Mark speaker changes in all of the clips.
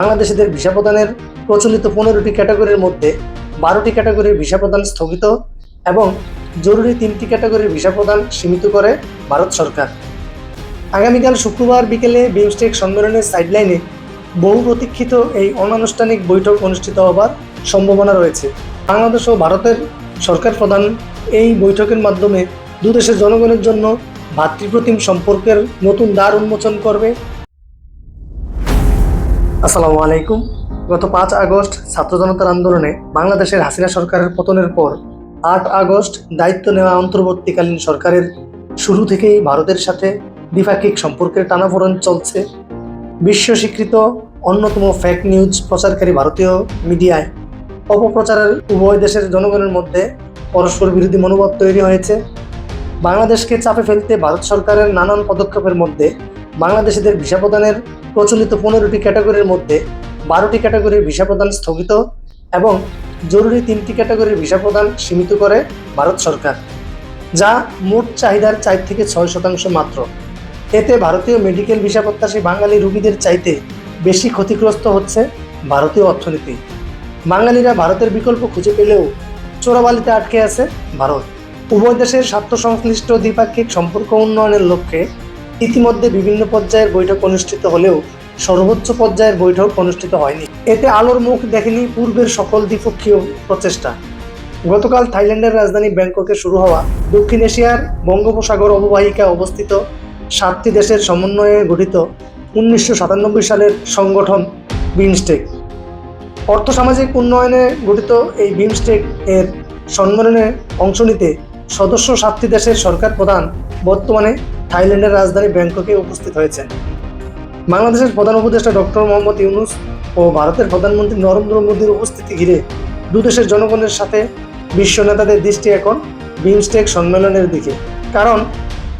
Speaker 1: বাংলাদেশিদের ভিসা প্রদানের প্রচলিত পনেরোটি ক্যাটাগরির মধ্যে বারোটি ক্যাটাগরির ভিসা প্রদান স্থগিত এবং জরুরি তিনটি ক্যাটাগরির ভিসা প্রদান সীমিত করে ভারত সরকার। আগামীকাল শুক্রবার বিকেলে বিমস্টেক সম্মেলনের সাইডলাইনে বহু প্রতীক্ষিত এই অনানুষ্ঠানিক বৈঠক অনুষ্ঠিত হবার সম্ভাবনা রয়েছে। বাংলাদেশ ও ভারতের সরকার প্রধান এই বৈঠকের মাধ্যমে দুদেশের জনগণের জন্য ভাতৃপ্রতিম সম্পর্কের নতুন দ্বার উন্মোচন করবে আসসালামু আলাইকুম। গত পাঁচ আগস্ট ছাত্র জনতার আন্দোলনে বাংলাদেশের হাসিনা সরকারের পতনের পর আট আগস্ট দায়িত্ব নেওয়া অন্তর্বর্তীকালীন সরকারের শুরু থেকেই ভারতের সাথে দ্বিপাক্ষিক সম্পর্কের টানাপোড়েন চলছে। বিশ্ব স্বীকৃত অন্যতম ফেক নিউজ প্রচারকারী ভারতীয় মিডিয়ায় অপপ্রচারের উভয় দেশের জনগণের মধ্যে পরস্পর বিরোধী মনোভাব তৈরি হয়েছে। বাংলাদেশকে চাপে ফেলতে ভারত সরকারের নানান পদক্ষেপের মধ্যে বাংলাদেশিদের ভিসা প্রদানের প্রচলিত পনেরোটি ক্যাটাগরির মধ্যে বারোটি ক্যাটাগরির ভিসা প্রদান স্থগিত এবং জরুরি তিনটি ক্যাটাগরির ভিসা প্রদান সীমিত করে ভারত সরকার, যা মোট চাহিদার চার থেকে ছয় শতাংশ মাত্র। এতে ভারতীয় মেডিকেল ভিসা প্রত্যাশী বাঙালি রুগীদের চাইতে বেশি ক্ষতিগ্রস্ত হচ্ছে ভারতীয় অর্থনীতি। বাঙালিরা ভারতের বিকল্প খুঁজে পেলেও চোরাবালিতে আটকে আছে ভারত। উভয় দেশের স্বার্থ সংশ্লিষ্ট দ্বিপাক্ষিক সম্পর্ক উন্নয়নের লক্ষ্যে ইতিমধ্যে বিভিন্ন পর্যায়ের বৈঠক অনুষ্ঠিত হলেও সর্বোচ্চ পর্যায়ের বৈঠক অনুষ্ঠিত হয়নি। এতে আলোর মুখ দেখেনি পূর্বের সকল দ্বিপক্ষীয় প্রচেষ্টা। গতকাল থাইল্যান্ডের রাজধানী ব্যাংককে শুরু হওয়া দক্ষিণ এশিয়ার বঙ্গোপসাগর অববাহিকায় অবস্থিত সাতটি দেশের সমন্বয়ে গঠিত উনিশশো সাতানব্বই সালের সংগঠন বিমস্টেক। অর্থসামাজিক উন্নয়নে গঠিত এই বিমস্টেক এর সম্মেলনে অংশ নিতে সদস্য সাতটি দেশের সরকার প্রধান বর্তমানে থাইল্যান্ডের রাজধানী ব্যাংককে উপস্থিত হয়েছেন। বাংলাদেশের প্রধান উপদেষ্টা ডক্টর মোহাম্মদ ইউনুস ও ভারতের প্রধানমন্ত্রী নরেন্দ্র মোদীর উপস্থিতি ঘিরে দুদেশের জনগণের সাথে বিশ্ব নেতাদের দৃষ্টি এখন বিমস্টেক সম্মেলনের দিকে। কারণ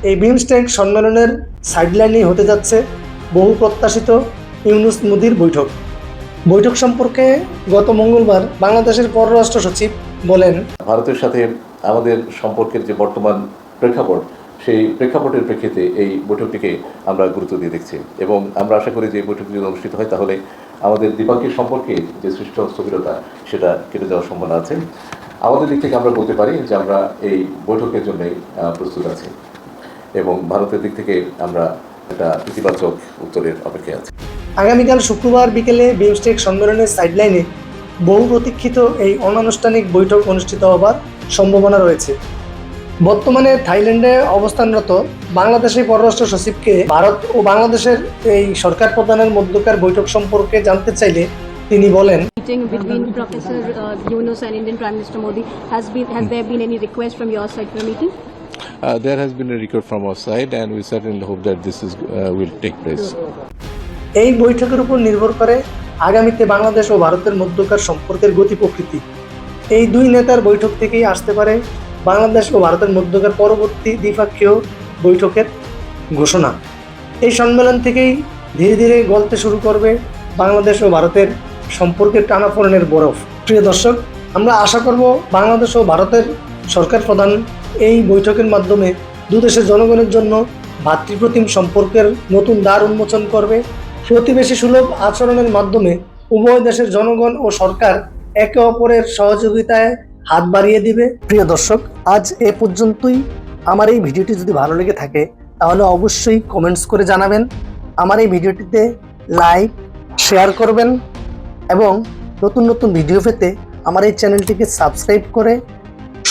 Speaker 1: এই বিমস্টেক সম্মেলনের সাইডলাইনেই হতে যাচ্ছে বহু প্রত্যাশিত ইউনুস মোদির বৈঠক। বৈঠক সম্পর্কে গত মঙ্গলবার বাংলাদেশের পররাষ্ট্র সচিব বলেন,
Speaker 2: ভারতের সাথে আমাদের সম্পর্কের যে বর্তমান প্রেক্ষাপট সেই প্রেক্ষাপটের প্রেক্ষিতে এই বৈঠকটিকে আমরা গুরুত্ব দিয়ে দেখছি। এবং আমরা আশা করি যে বৈঠকটি যদি অনুষ্ঠিত হয়, তাহলে আমাদের দ্বিপাক্ষিক সম্পর্কে যে সৃষ্ট স্থবিরতা, সেটা কেটে যাওয়ার সম্ভাবনা আছে। আমাদের দিক থেকে আমরা বলতে পারি যে আমরা এই বৈঠকের জন্যই প্রস্তুত আছি এবং ভারতের দিক থেকে আমরা একটা ইতিবাচক উত্তরের অপেক্ষায় আছি।
Speaker 1: আগামীকাল শুক্রবার বিকেলে বিমস্টেক সম্মেলনের সাইডলাইনে বহু প্রতীক্ষিত এই অনানুষ্ঠানিক বৈঠক অনুষ্ঠিত হবার সম্ভাবনা রয়েছে। বর্তমানে থাইল্যান্ডে অবস্থানরত বাংলাদেশের পররাষ্ট্র সচিবকে ভারত ও বাংলাদেশের এই সরকার প্রধানের মধ্যকার বৈঠক সম্পর্কে জানতে চাইলে তিনি বলেন এই বৈঠকের উপর নির্ভর করে আগামীতে বাংলাদেশ ও ভারতের মধ্যকার সম্পর্কের গতি প্রকৃতি। এই দুই নেতার বৈঠক থেকেই আসতে পারে বাংলাদেশ ও ভারতের মধ্যকার পরবর্তী দ্বিপাক্ষীয় বৈঠকের ঘোষণা। এই সম্মেলন থেকেই ধীরে ধীরে গলতে শুরু করবে বাংলাদেশ ও ভারতের সম্পর্কের টানাপোড়েনের বরফ। প্রিয় দর্শক, আমরা আশা করব বাংলাদেশ ও ভারতের সরকার প্রধান এই বৈঠকের মাধ্যমে দুদেশের জনগণের জন্য ভাতৃপ্রতিম সম্পর্কের নতুন দ্বার উন্মোচন করবে। প্রতিবেশী সুলভ আচরণের মাধ্যমে উভয় দেশের জনগণ ও সরকার একে অপরের সহযোগিতায় হাত বাড়িয়ে দিবে। প্রিয় দর্শক, আজ এ পর্যন্তই। আমার এই ভিডিওটি যদি ভালো লেগে থাকে, তাহলে অবশ্যই কমেন্টস করে জানাবেন। আমার এই ভিডিওটিতে লাইক শেয়ার করবেন এবং নতুন নতুন ভিডিও পেতে আমার এই চ্যানেলটিকে সাবস্ক্রাইব করে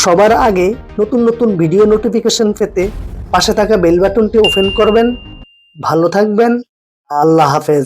Speaker 1: সবার আগে নতুন নতুন ভিডিও নোটিফিকেশন পেতে পাশে থাকা বেল বাটনটি ওপেন করবেন। ভালো থাকবেন। আল্লাহ হাফেজ।